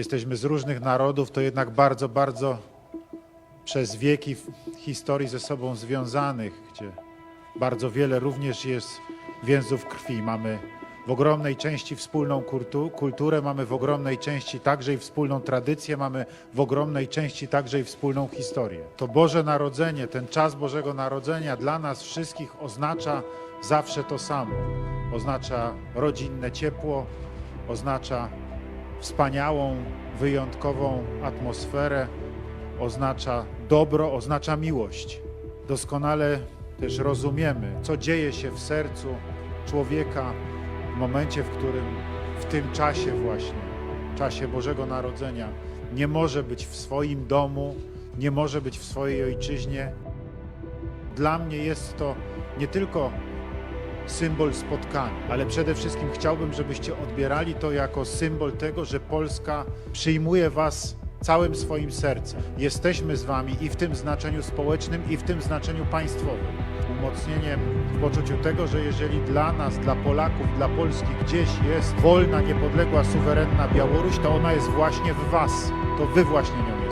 jesteśmy z różnych narodów, to jednak bardzo, bardzo przez wieki historii ze sobą związanych, gdzie bardzo wiele również jest więzów krwi. Mamy w ogromnej części wspólną kultu- kulturę, mamy w ogromnej części także i wspólną tradycję, mamy w ogromnej części także i wspólną historię. To Boże Narodzenie, ten czas Bożego Narodzenia dla nas wszystkich oznacza zawsze to samo. Oznacza rodzinne ciepło, oznacza wspaniałą, wyjątkową atmosferę, oznacza dobro, oznacza miłość. Doskonale też rozumiemy, co dzieje się w sercu człowieka w momencie, w którym w tym czasie właśnie, czasie Bożego Narodzenia, nie może być w swoim domu, nie może być w swojej ojczyźnie. Dla mnie jest to nie tylko symbol spotkania, ale przede wszystkim chciałbym, żebyście odbierali to jako symbol tego, że Polska przyjmuje Was całym swoim sercem. Jesteśmy z Wami i w tym znaczeniu społecznym, i w tym znaczeniu państwowym. Umocnieniem w poczuciu tego, że jeżeli dla nas, dla Polaków, dla Polski gdzieś jest wolna, niepodległa, suwerenna Białoruś, to ona jest właśnie w Was. To Wy właśnie nią jesteście.